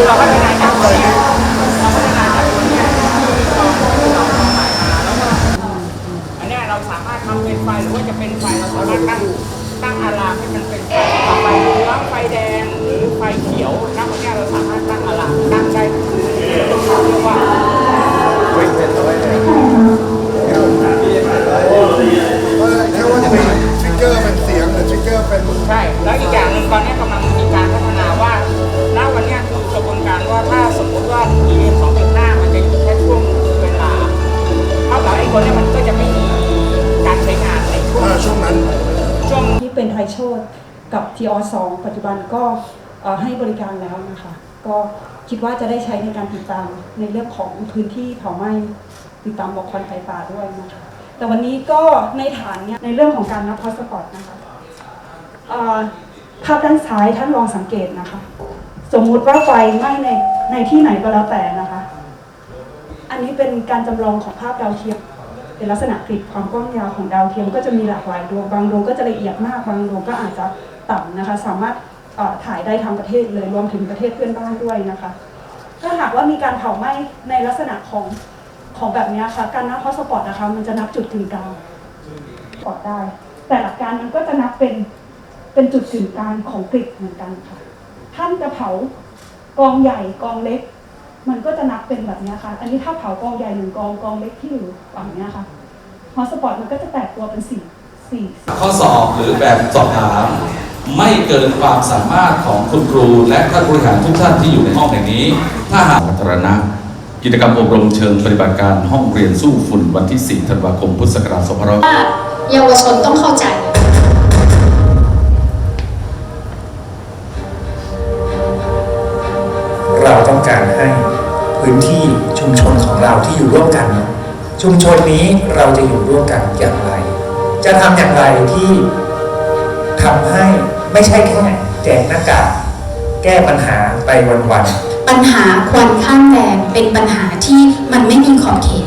อเราพัฒนาจากตัวเนี้เราพัฒนาจากตัวเนี้ยที่เราที่เราทำใหม่มาแล้วเนี้ยเราสามารถทำเป็นไฟหรือว่าจะเป็นไฟเราสามารถตั้งตั้งอาราให้มันเป็น กับ t อ2ปัจจุบันก็ให้บริการแล้วนะคะ ก็คิดว่าจะได้ใช้ในการติดตามในเรื่องของพื้นที่เผาไหม้ติดตามหมอกควันไฟป่าด้วยนะคะแต่วันนี้ก็ในฐานเนี่ยในเรื่องของการนับพาสปอร์ตนะคะภาพด้านซ้ายท่านลองสังเกตนะคะ สมมุติว่าไฟไหม้ในในที่ไหนก็แล้วแต่นะคะ อันนี้เป็นการจำลองของภาพดาวเทียม เป็นลักษณะกริดความกว้างยาวของดาวเทียมก็จะมีหลากหลายดวง บางดวงก็จะละเอียดมาก บางดวงก็อาจจะต่ำนะคะ สามารถถ่ายได้ทั้งประเทศเลย รวมถึงประเทศเพื่อนบ้านด้วยนะคะ ถ้าหากว่ามีการเผาไหม้ในลักษณะของของแบบนี้ค่ะ การนับฮอสปอตนะคะ มันจะนับจุดกึ่งกลางปอดได้ แต่หลักการมันก็จะนับเป็นเป็นจุดกึ่งกลางของกริดเหมือนกันค่ะ ท่านจะเผากองใหญ่กองเล็ก มันก็จะนับเป็นแบบนี้ค่ะ อันนี้ถ้าเผากองใหญ่หนึ่งกองกองเล็กที่อยู่ฝั่งนี้ค่ะฮอสปอตมันก็จะแตกตัวเป็นสี่สี่ข้อสอบหรือแบบสอบถาม ไม่เกินความสามารถของคุณครู และท่านผู้บริหารทุกท่านที่อยู่ในห้องแห่งนี้ ถ้าหากสาธารณะกิจกรรมอบรมเชิงปฏิบัติการห้องเรียนสู้ฝุ่นวันที่ 4 ธันวาคม พุทธศักราช 2500เยาวชนต้องเข้าใจ พื้นที่ชุมชนของเราที่อยู่ร่วมกันชุมชนนี้เราจะอยู่ร่วมกันอย่างไร จะทำอย่างไรที่ทำให้ไม่ใช่แค่แจกหน้ากากแก้ปัญหาไปวันๆปัญหาควันข้ามแดนเป็นปัญหาที่มันไม่มีขอบเขต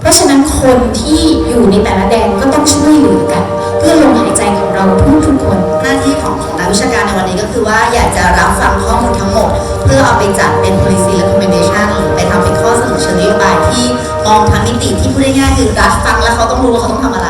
เพราะฉะนั้นคนที่อยู่ในแต่ละแดนก็ต้องช่วยเหลือกัน เพื่อลมหายใจของเราทุกทุกๆคนหน้าที่ของของนักวิชาการในวันนี้ก็คือว่าอยากจะรับฟังข้อมูลทั้งหมด เพื่อเอาไปจัดเป็น policy recommendation หรือไปทำเป็นข้อเสนอเชิงนโยบายที่มองทั้งมิติที่พูดง่ายๆคือรับฟังแล้วเขาต้องรู้ว่าเขาต้องทำอะไร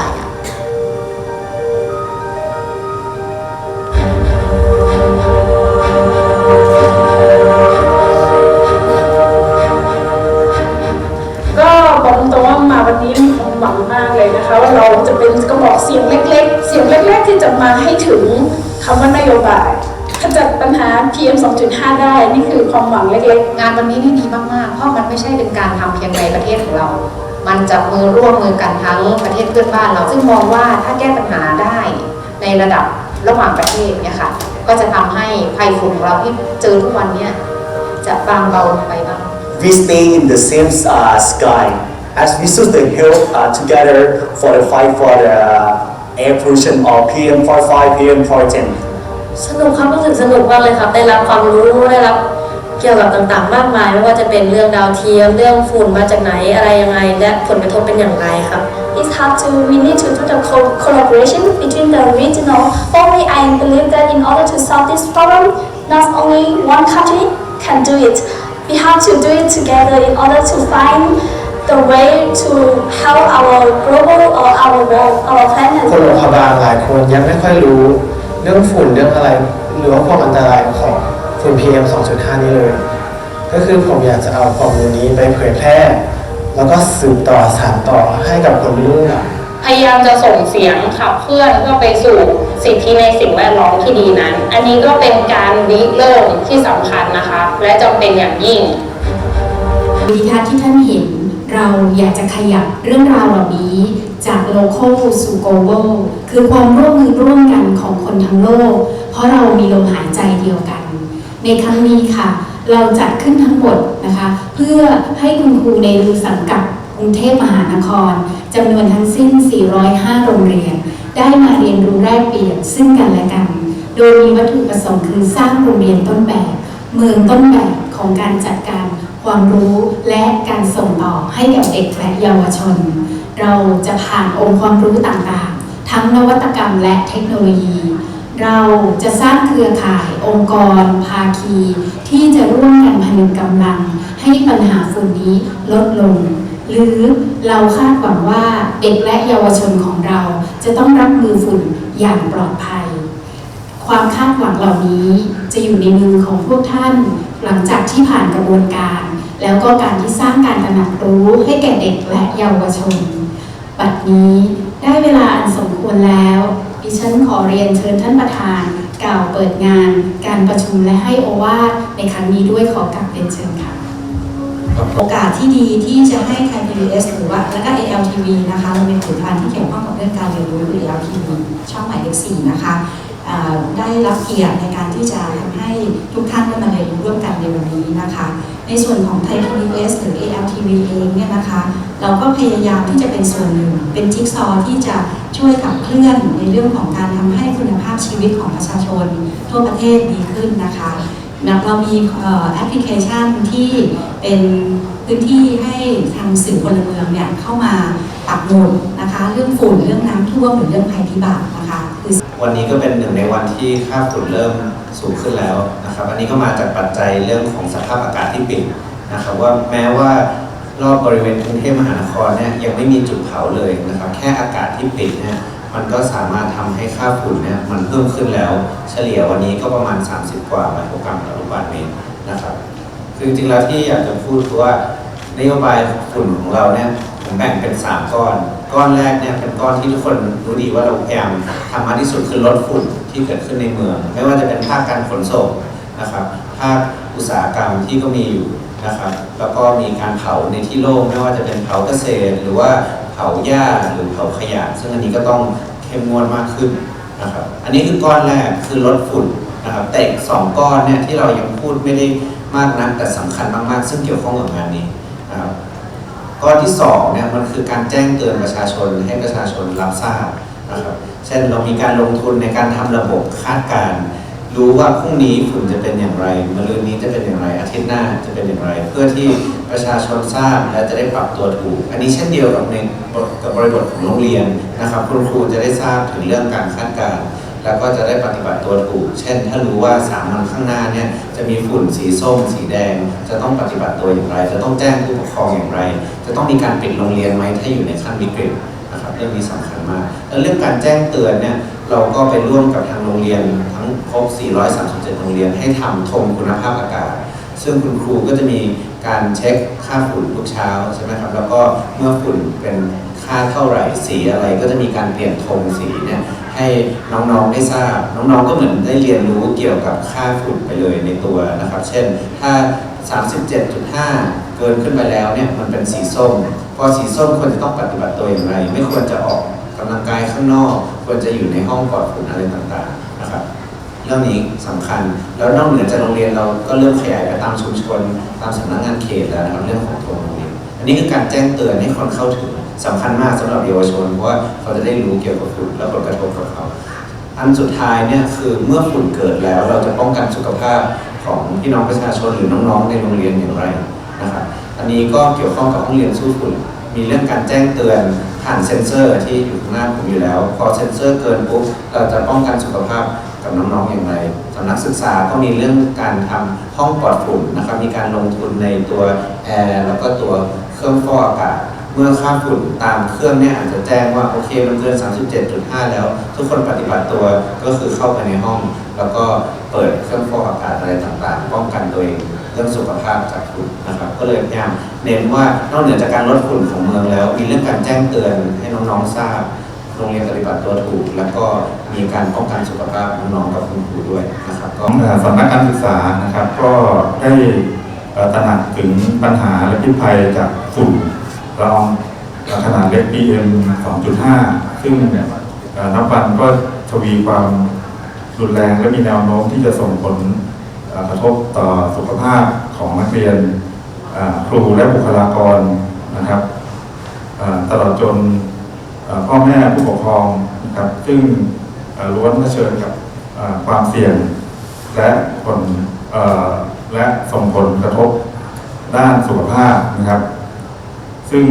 านวันนี้นี่ดีมากๆ เพราะมันไม่ใช่เป็นการทำเพียงในประเทศของเรา มันจะมือร่วมมือกันทั้งประเทศเพื่อนบ้านเรา ซึ่งมองว่าถ้าแก้ปัญหาได้ในระดับระหว่างประเทศเนี่ยค่ะ ก็จะทำให้ภัยฝุ่นของเราที่เจอทุกวันเนี่ยจะบางเบาลงไปบ้าง we stay in the same uh, sky as we should the help uh, together for the fight for the air pollution or PM45, PM410. สนุกครับรู้สึกสนุกมากเลยครับ ได้รับความรู้ได้รับ เกี่ยวกับต่างๆ มากมาย ไม่ว่าจะเป็นเรื่องดาวเทียม เรื่องฝุ่นมาจากไหนอะไรยังไง และผลกระทบเป็นอย่างไรครับ It's hard to we need to do the co- collaboration between the regional. For me, I believe that in order to solve this problem, not only one country can do it. We have to do it together in order to find the way to help our global or our world, our คน planet. โรงพยาบาลหลายคนยังไม่ค่อยรู้เรื่องฝุ่นเรื่องอะไรหรือว่าความอันตรายของ ฝุ่น PM 2.5 นี้เลย ก็คือผมอยากจะเอาความรู้นี้ไปเผยแพร่ แล้วก็สืบต่อสานต่อให้กับคนรุ่นหลังพยายามจะส่งเสียงขับเคลื่อนเพื่อไปสู่สิทธิในสิ่งแวดล้อมที่ดีนั้น อันนี้ก็เป็นการริเริ่มที่สำคัญนะคะ และจำเป็นอย่างยิ่งวิทัศน์ที่ท่านเห็น เราอยากจะขยับเรื่องราวเหล่านี้ จาก local สู่ global คือความร่วมมือร่วมกันของคนทั้งโลก เพราะเรามีลมหายใจเดียวกัน ในครั้งนี้ค่ะ เราจัดขึ้นทั้งหมดนะคะ เพื่อให้คุณครูในรูสังกัดกรุงเทพมหานครจำนวนทั้งสิ้น 405 โรงเรียน ได้มาเรียนรู้แลกเปลี่ยนซึ่งกันและกัน โดยมีวัตถุประสงค์คือสร้างโรงเรียนต้นแบบ เมืองต้นแบบของการจัดการความรู้และการส่งต่อให้กับเด็กและเยาวชน เราจะผ่านองค์ความรู้ต่างๆ ทั้งนวัตกรรมและเทคโนโลยี เราจะสร้างเครือข่ายองค์กร ภาคี ที่จะร่วมกันพนึงกำลัง ให้ปัญหาฝุ่นนี้ลดลง หรือเราคาดหวังว่าเด็กและเยาวชนของเราจะต้องรับมือฝุ่นอย่างปลอดภัย ความคาดหวังเหล่านี้จะอยู่ในมือของพวกท่าน หลังจากที่ผ่านกระบวนการ แล้วก็การที่สร้างการตระหนักรู้ให้แก่เด็กและเยาวชน บัดนี้ได้เวลาอันสมควรแล้ว ดิฉันขอเรียนเชิญท่านประธาน กล่าวเปิดงาน การประชุมและให้โอวาทในครั้งนี้ด้วยขอกลับเรียนเชิญค่ะ โอกาสที่ดีที่จะให้ไทย PBS หรือว่าและก็ ALTV นะคะเราเป็นผลิตภัณฑ์ที่เกี่ยวข้องกับเรื่องการเรียนรู้หรือ ALTV ช่องหมายเลข4นะคะอ่าได้รับเกียรติในการที่จะทำให้ทุกท่านได้มาเรียนรู้ร่วมกันในวันนี้นะคะ ในส่วนของไทย PBS หรือ ALTV เองเนี่ยนะคะ เราก็พยายามที่จะเป็นส่วนหนึ่ง เป็นจิ๊กซอว์ที่จะช่วยขับเคลื่อนในเรื่องของการทำให้คุณภาพชีวิตของประชาชน ทั่วประเทศดีขึ้นนะคะเรามีแอปพลิเคชันที่เป็นพื้นที่ให้ทางสื่อพลเมืองเนี่ยเข้ามาปักหมุดนะคะ เรื่องฝุ่นเรื่องน้ำท่วมหรือเรื่องภัยพิบัตินะคะคือ วันนี้ก็เป็นหนึ่งในวันที่ค่าฝุ่นเริ่มสูงขึ้นแล้วนะครับ อันนี้ก็มาจากปัจจัยเรื่องของสภาพอากาศที่ปิดนะครับว่าแม้ว่ารอบบริเวณกรุงเทพมหานครเนี่ยยังไม่มีจุดเผาเลยนะครับ แค่อากาศที่ปิดเนี่ยมันก็สามารถทำให้ค่าฝุ่นเนี่ยมันเพิ่มขึ้นแล้ว เฉลี่ยวันนี้ก็ประมาณ 30 กว่าไมโครกรัมต่อลูกบาศก์เมตรนะครับคือจริงๆแล้วที่อยากจะพูดคือว่านโยบายฝุ่นของเราเนี่ยผมแบ่งเป็น 3 ก้อน ก้อนแรกเนี่ยเป็นก้อนที่ทุกคนรู้ดีว่าเราพยายามทำมากที่สุดคือลดฝุ่นที่เกิดขึ้นในเมือง ไม่ว่าจะเป็นภาคการขนส่งนะครับภาคอุตสาหกรรมที่ก็มีอยู่นะครับแล้วก็มีการเผาในที่โล่งไม่ว่าจะเป็นเผาเกษตร หรือว่าเผาหญ้าหรือเผาขยะ ซึ่งอันนี้ก็ต้องเข้มงวดมากขึ้นนะครับอันนี้คือก้อนแรกคือลดฝุ่นนะครับแต่อีกสองก้อนเนี่ยที่เรายังพูดไม่ได้มากนักแต่สำคัญมากๆ ซึ่งเกี่ยวข้องกับงานนี้นะครับ ก้อนที่สองเนี่ยมันคือการแจ้งเตือนประชาชนให้ประชาชนรับทราบนะครับเช่นเรามีการลงทุนในการทำระบบคาดการณ์รู้ว่าพรุ่งนี้ฝุ่นจะเป็นอย่างไรมะรืนนี้จะเป็นอย่างไรอาทิตย์หน้าจะเป็นอย่างไร เพื่อที่ประชาชนทราบและจะได้ปรับตัวถูก อันนี้เช่นเดียวกับในกับบริบทของโรงเรียนนะครับคุณครูจะได้ทราบถึงเรื่องการคาดการณ์ แล้วก็จะได้ปฏิบัติตัวถูก เช่น ถ้ารู้ว่าสามวันข้างหน้าเนี่ยจะมีฝุ่นสีส้ม สีแดง จะต้องปฏิบัติตัวอย่างไร จะต้องแจ้งผู้ปกครองอย่างไร จะต้องมีการปิดโรงเรียนไหมถ้าอยู่ในขั้นวิกฤตนะครับเรื่องนี้สำคัญมากแล้วเรื่องการแจ้งเตือนเนี่ยเราก็ไปร่วมกับทางโรงเรียนทั้งครบ 437 โรงเรียนให้ทำธงคุณภาพอากาศ ซึ่งคุณครูก็จะมีการเช็คค่าฝุ่นทุกเช้าใช่ไหมครับ แล้วก็เมื่อฝุ่นเป็นค่าเท่าไหร่สีอะไรก็จะมีการเปลี่ยนธงสีเนี่ย ให้น้องๆได้ทราบ น้องๆก็เหมือนได้เรียนรู้เกี่ยวกับค่าฝุ่นไปเลยในตัวนะครับ เช่นถ้า 37.5 เกินขึ้นไปแล้วเนี่ยมันเป็นสีส้ม พอสีส้มควรจะต้องปฏิบัติตัวอย่างไร ไม่ควรจะออกกำลังกายข้างนอก ควรจะอยู่ในห้องปลอดฝุ่นอะไรต่างๆนะครับเรื่องนี้สำคัญ แล้วนอกเหนือจากโรงเรียนเราก็เริ่มขยายไปตามชุมชน ตามสำนักงานเขตแล้วนะครับเรื่องของตัวโรงเรียนอันนี้คือการแจ้งเตือนให้คนเข้าถึงสำคัญมากสำหรับเยาวชนเพราะว่าเขาจะได้รู้เกี่ยวกับฝุ่นและผลกระทบกับเขา อันสุดท้ายเนี่ยคือเมื่อฝุ่นเกิดแล้วเราจะป้องกันสุขภาพของพี่น้องประชาชนหรือน้องๆในโรงเรียนอย่างไรนะครับอันนี้ก็เกี่ยวข้องกับห้องเรียนสู้ฝุ่น มีเรื่องการแจ้งเตือนผ่านเซ็นเซอร์ที่อยู่ข้างหน้าผมอยู่แล้ว พอเซ็นเซอร์เกินปุ๊บเราจะป้องกันสุขภาพกับน้องๆอย่างไรสำนักศึกษาก็มีเรื่องการทำห้องปลอดฝุ่นนะครับมีการลงทุนในตัวแอร์แล้วก็ตัวเครื่องฟอกอากาศ เมื่อค่าฝุ่นตามเครื่องเนี่ยอาจจะแจ้งว่าโอเคมันเกิน 37.5 แล้ว ทุกคนปฏิบัติตัวก็คือเข้าไปในห้อง แล้วก็เปิดเครื่องฟอกอากาศอะไรต่างๆ ป้องกันตัวเองเรื่องสุขภาพจากฝุ่นนะครับ ก็เลยพยายามเน้นว่านอกเหนือจากการลดฝุ่นของเมืองแล้ว มีเรื่องการแจ้งเตือนให้น้องๆทราบโรงเรียนปฏิบัติตัวถูก แล้วก็มีการป้องกันสุขภาพน้องๆกับคุณครูด้วยนะครับก็สำนักการศึกษานะครับ ก็ได้ตระหนักถึงปัญหาและพิภัยจากฝุ่น ละอองขนาดเล็ก PM 2.5 ซึ่งเอ่อนับวันก็ทวีความรุนแรงและมีแนวโน้มที่จะส่งผลกระทบต่อสุขภาพของนักเรียนครูและบุคลากรนะครับตลอดจนพ่อแม่ผู้ปกครองนะครับซึ่งล้วนเผชิญกับความเสี่ยง และผลและส่งผลกระทบด้านสุขภาพนะครับ ซึ่ง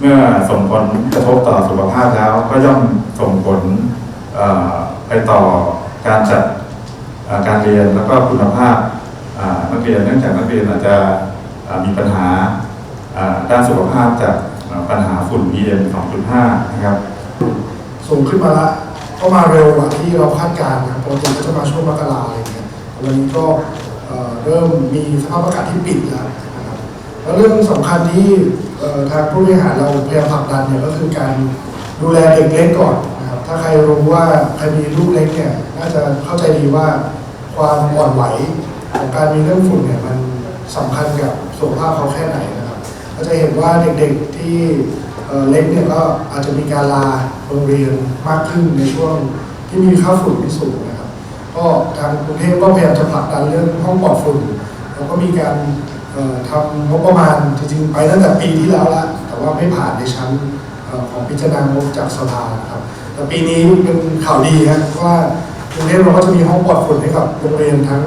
เมื่อส่งผลกระทบต่อสุขภาพแล้วก็ย่อมส่งผลไปต่อการจัดการเรียนแล้วก็คุณภาพนักเรียนเนื่องจากนักเรียนอาจจะมีปัญหาด้านสุขภาพจากปัญหาฝุ่น PM 2.5 นะครับ สูงขึ้นมาละก็มาเร็วกว่าที่เราคาดการณ์นะครับปกติก็จะมาช่วงมกราอะไรเงี้ยวันนี้ก็เริ่มมีสภาพอากาศที่ปิดแล้ว แล้วเรื่องสำคัญที่ทางผู้บริหารเราพยายามผลักดันเนี่ยก็คือการดูแลเด็กเล็กก่อนนะครับถ้าใครรู้ว่าใครมีลูกเล็กเนี่ยน่าจะเข้าใจดีว่าความอ่อนไหวของการมีเรื่องฝุ่นเนี่ยมันสำคัญกับสุขภาพเขาแค่ไหนนะครับก็จะเห็นว่าเด็กๆที่เล็กเนี่ยก็อาจจะมีการลาโรงเรียนมากขึ้นในช่วงที่มีค่าฝุ่นที่สูงนะครับ ก็ทางกรุงเทพก็พยายามจะผลักดันเรื่องห้องปลอดฝุ่น แล้วก็มีการ ทำงบประมาณจริงๆไปตั้งแต่ปีที่แล้วละแต่ว่าไม่ผ่านในชั้นอของพิจารณางบจากสภาครับ แต่ปีนี้เป็นข่าวดีครับว่ากรุงเทพเราก็จะมีห้องปลอดฝุ่นให้กับโรงเรียนทั้ง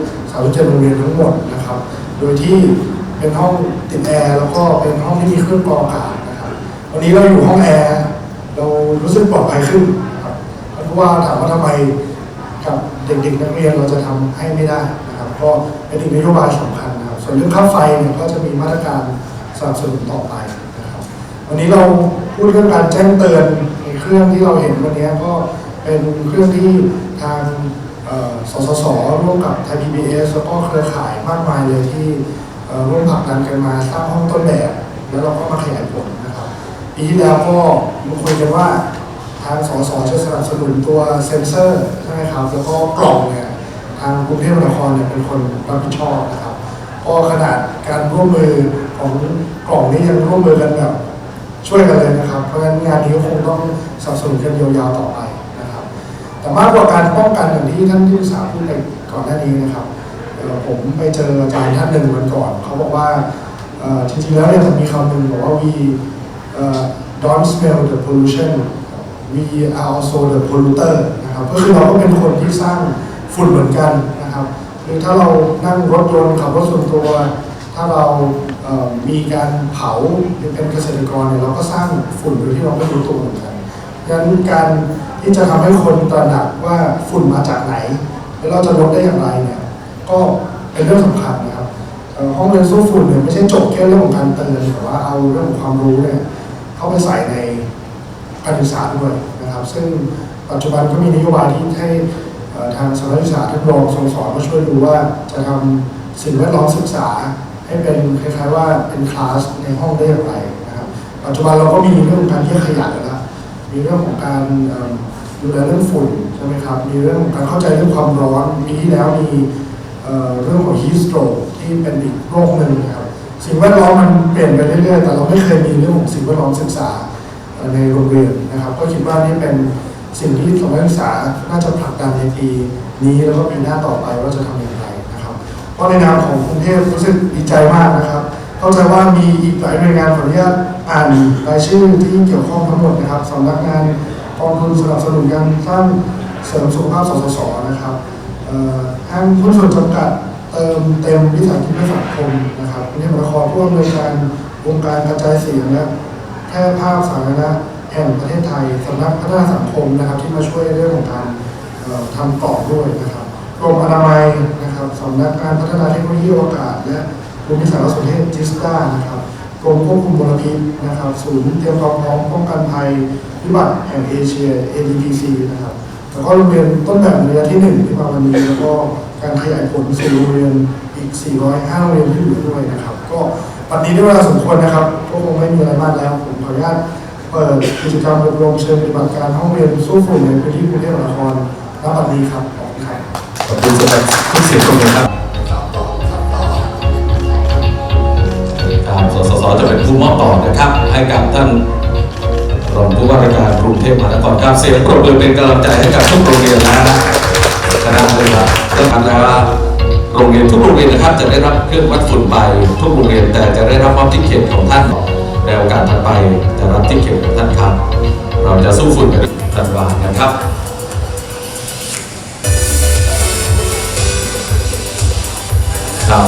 437 โรงเรียนทั้งหมดนะครับ โดยที่เป็นห้องติดแอร์แล้วก็เป็นห้องที่มีเครื่องกรองอากาศนะครับ วันนี้เราอยู่ห้องแอร์เรารู้สึกปลอดภัยขึ้นครับเพราะว่าถามว่าทำไมกับเด็กๆนักเรียนเราจะทำให้ไม่ได้นะครับ ก็เป็นอีกนโยบายสำคัญ ส่วนเรื่องค่าไฟเนี่ยก็จะมีมาตรการสนับสนุนต่อไปนะครับวันนี้เราพูดเรื่องการแจ้งเตือนในเครื่องที่เราเห็นวันนี้ก็เป็นเครื่องที่ทางสสสร่วมกับไทยพีบีเอสแล้วก็เครือข่ายมากมายเลยที่ร่วมผลักดันกันมาสร้างห้องต้นแบบ แล้วเราก็มาขยายผลนะครับปีที่แล้วก็มาคุยกันว่าทางสสจะสนับสนุนตัวเซ็นเซอร์ใช่ไหมครับแล้วก็กล่องเนี่ยทางกรุงเทพมหานครเนี่ยเป็นคนรับผิดชอบนะครับ ก็ขนาดการร่วมมือของกล่องนี้ยังร่วมมือกันแบบช่วยกันเลยนะครับ เพราะฉะนั้นงานนี้ก็คงต้องสนับสนุนกันยาวๆต่อไปนะครับ แต่มากกว่าการป้องกันอย่างที่ท่านที่ปรึกษาพูดไปก่อนหน้านี้นะครับเอ่อผมไปเจออาจารย์ท่านหนึ่งวันก่อน เขาบอกว่าเอ่จริงๆแล้วเนี่ยมันมีคำหนึ่งบอกว่า we เอ่อ don't smell the pollution we are also the polluter นะครับก็คือเราก็เป็นคนที่สร้างฝุ่นเหมือนกันนะครับ คือถ้าเรานั่งรถยนต์ขับรถส่วนตัว ถ้าเรามีการเผาเป็นเกษตรกรเนี่ยเราก็สร้างฝุ่นโดยที่เราไม่รู้ตัวเหมือนกันดังนั้นการที่จะทำให้คนตระหนักว่าฝุ่นมาจากไหน แล้วเราจะลดได้อย่างไรเนี่ยก็เป็นเรื่องสำคัญนะครับห้องเรียนสู้ฝุ่นเนี่ยไม่ใช่จบแค่เรื่องของการเตือนแต่ว่าเอาเรื่องของความรู้เนี่ยเข้าไปใส่ในการศึกษาด้วยนะครับ ซึ่งปัจจุบันก็มีนโยบายที่ให้ ทางสำนักศึกษาท่านรองทรงสอนมาช่วยดูว่าจะทำสิ่งแวดล้อมศึกษาให้เป็นคล้ายๆว่าเป็นคลาสในห้องได้อย่างไรนะครับปัจจุบันเราก็มีเรื่องการแยกขยะแล้ว มีเรื่องของการดูแลเรื่องฝุ่นใช่ไหมครับ มีเรื่องการเข้าใจเรื่องความร้อนปีที่แล้วมีเรื่องของ heat stroke ที่เป็นอีกโรคหนึ่งนะครับสิ่งแวดล้อมมันเปลี่ยนไปเรื่อยๆ แต่เราไม่เคยมีเรื่องของสิ่งแวดล้อมศึกษาในโรงเรียนนะครับ ก็คิดว่านี่เป็น สิ่งที่สำนักศึกษาน่าจะผลักดันในปีนี้แล้วก็ปีหน้าต่อไปว่าจะทำอย่างไรนะครับเพราะในนามของกรุงเทพรู้สึกดีใจมากนะครับเข้าใจว่ามีอีกหลายหน่วยงานขออนุญาตอ่านรายชื่อที่เกี่ยวข้องทั้งหมดนะครับสำนักงานกองทุนสนับสนุนการสร้างเสริมสุขภาพสสสนะครับห้างหุ้นส่วนจำกัดเติมเต็มวิสาหกิจเพื่อสังคมนะครับกรุงเทพมหานครร่วมในวยการวงการกระจายเสียงและแพร่ภาพสาธารณะ แห่งประเทศไทยสำนักพัฒนาสังคมนะครับ ที่มาช่วยเรื่องของการทำกรอด้วยนะครับกรมอนามัยนะครับสำนักงานพัฒนาเทคโนโลยีอวกาศ และภูมิสารสนเทศจิสตานะครับกรมควบคุมมลพิษนะครับศูนย์เตรียมความพร้อมป้องกันภัยพิบัติแห่งเอเชีย ADPC นะครับแล้วก็โรงเรียนต้นแบบระยะที่หนึ่งที่มาวันนี้แล้วก็การขยายผลสู่โรงเรียนอีก 405โรงเรียนที่เหลือด้วยนะครับ ก็วันนี้ได้เวลาสมควรนะครับก็คงไม่มีอะไรมากแล้วผมขออนุญาต เปิดกิจกรรมอบรมเชิงปฏิบัติการห้องเรียนสู้ฝุ่นในพื้นที่กรุงเทพมหานครณบัดนี้ครับขอบคุณครับขอบคุณสำหรับทุกเสียงตรงนี้ครับทางสสสจะเป็นผู้มอบต่อนะครับ ให้กับท่านรองผู้ว่าราชการกรุงเทพมหานครครับเสียงปรบมือเป็นกำลังใจให้กับทุกโรงเรียนนะคณะเลยครับต้องการแล้วว่าโรงเรียนทุกโรงเรียนนะครับจะได้รับเครื่องวัดฝุ่นไปทุกโรงเรียนแต่จะได้รับมอบที่เขียนของท่านใน โอกาสถัดไปจะรับที่เขียนของท่านครับ เราจะสู้ฝุ่นกันธันวานนะครับครับ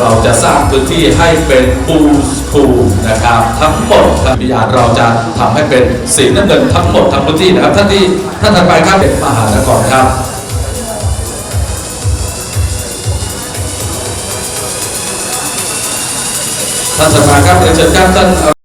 เราจะสร้างพื้นที่ให้เป็นปูสคูลนะครับ ทั้งหมดทางพิยาเราจะทำให้เป็นสีน้ำเงินทั้งหมดทั้งพื้นที่นะครับท่านที่ท่านถัดไปครับเด็กมหานครครับ ท่านสมาค